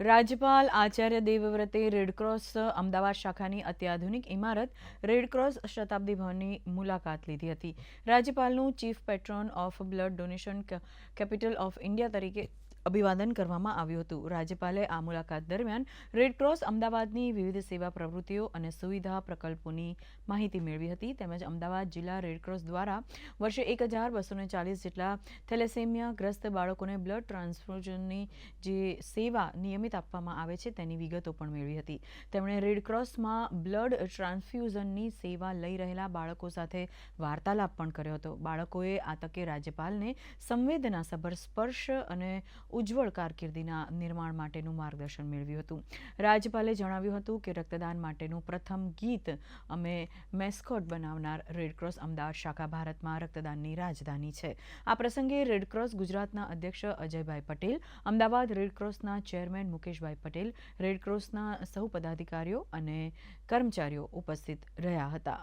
રાજ્યપાલ આચાર્ય દેવવ્રતે રેડક્રોસ અમદાવાદ શાખાની અત્યાધુનિક ઇમારત રેડક્રોસ શતાબ્દી ભવનની મુલાકાત લીધી હતી. રાજ્યપાલનું chief patron of blood donation capital of India તરીકે અભિવાદન કરવામાં આવ્યું હતું. રાજ્યપાલે આ મુલાકાત દરમિયાન રેડક્રોસ અમદાવાદની વિવિધ સેવા પ્રવૃત્તિઓ અને સુવિધા પ્રકલ્પોની માહિતી મેળવી હતી. તેમજ અમદાવાદ જિલ્લા રેડક્રોસ દ્વારા વર્ષે એક હજાર બસોને ચાલીસ જેટલા થેલેસેમિયા ગ્રસ્ત બાળકોને બ્લડ ટ્રાન્સફ્યુઝનની જે સેવા નિયમિત આપવામાં આવે છે તેની વિગતો પણ મેળવી હતી. તેમણે રેડક્રોસમાં બ્લડ ટ્રાન્સફ્યુઝનની સેવા લઈ રહેલા બાળકો સાથે વાર્તાલાપ પણ કર્યો હતો. બાળકોએ આ તકે રાજ્યપાલને સંવેદનાસભર સ્પર્શ અને ઉજ્જવળ કારકિર્દીના નિર્માણ માટેનું માર્ગદર્શન મેળવ્યું હતું. રાજ્યપાલે જણાવ્યું હતું કે રક્તદાન માટેનું પ્રથમ ગીત અમે મેસ્કોટ બનાવનાર રેડક્રોસ અમદાવાદ શાખા ભારતમાં રક્તદાનની રાજધાની છે. આ પ્રસંગે રેડક્રોસ ગુજરાતના અધ્યક્ષ અજયભાઈ પટેલ, અમદાવાદ રેડક્રોસના ચેરમેન મુકેશભાઈ પટેલ રેડક્રોસના સૌ પદાધિકારીઓ અને કર્મચારીઓ ઉપસ્થિત રહ્યા હતા.